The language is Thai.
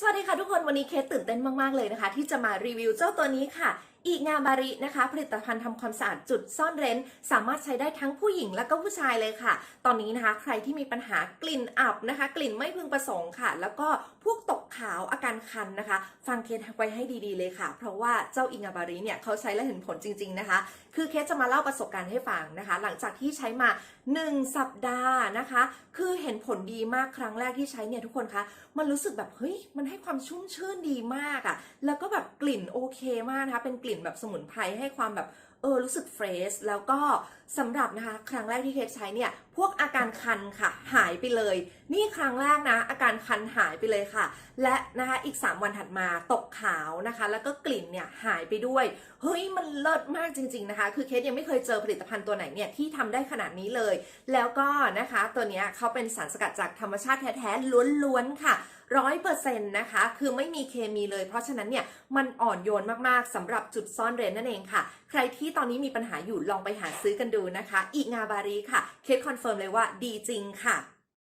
สวัสดีค่ะทุกคนวันนี้เคสตื่นเต้นมาก ๆ เลยนะคะ ที่จะมารีวิวเจ้าตัวนี้ค่ะ อีกงาบารินะคะ ผลิตภัณฑ์ทำความสะอาดจุดซ่อนเร้น สามารถใช้ได้ทั้งผู้หญิงและก็ผู้ชายเลยค่ะ ตอนนี้นะคะ ใครที่มีปัญหากลิ่นอับนะคะ กลิ่นไม่พึงประสงค์ค่ะ แล้วก็พวกตก ขาวอาการคันนะคะ ฟังเคสไว้ให้ดีๆเลยค่ะ เพราะว่าเจ้าอิงาบาริเนี่ยเขาใช้แล้วเห็นผลจริง ๆนะคะ คือเคสจะมาเล่าประสบการณ์ให้ฟังนะคะ หลังจากที่ใช้มา 1 สัปดาห์นะคะ คือเห็นผลดีมากครั้งแรกที่ใช้เนี่ยทุกคนคะมันรู้สึกแบบเฮ้ยมันให้ความชุ่มชื่นดีมากอะ่ะแล้วก็แบบกลิ่นโอเคมากนะคะเป็นกลิ่นแบบสมุนไพรให้ความแบบ ออรู้สึกเฟรชแล้วก็สำหรับนะคะ ครั้งแรกที่เคสใช้เนี่ย พวกอาการคันค่ะ หายไปเลย นี่ครั้งแรกนะ อาการคันหายไปเลยค่ะ และนะคะอีก 3 วันถัดมาตกขาวนะคะ แล้วก็กลิ่นเนี่ยหายไปด้วย เฮ้ยมันเลิศมากจริง ๆนะคะ คือเคสยังไม่เคยเจอผลิตภัณฑ์ตัวไหนเนี่ยที่ทำได้ขนาดนี้เลย แล้วก็นะคะตัวเนี้ยเขาเป็นสารสกัดจากธรรมชาติแท้ๆล้วนๆค่ะ ร้อยเปอร์เซ็นต์นะคะ คือไม่มีเคมีเลย เพราะฉะนั้นเนี่ยมันอ่อนโยนมากๆสำหรับจุดซ่อนเร้นนั่นเองค่ะ ใครที่ตอนนี้มีปัญหาอยู่ลองไปหาซื้อกันดูนะคะ อีกงาบารีค่ะ เคสคอนเฟิร์มเลยว่าดีจริงค่ะ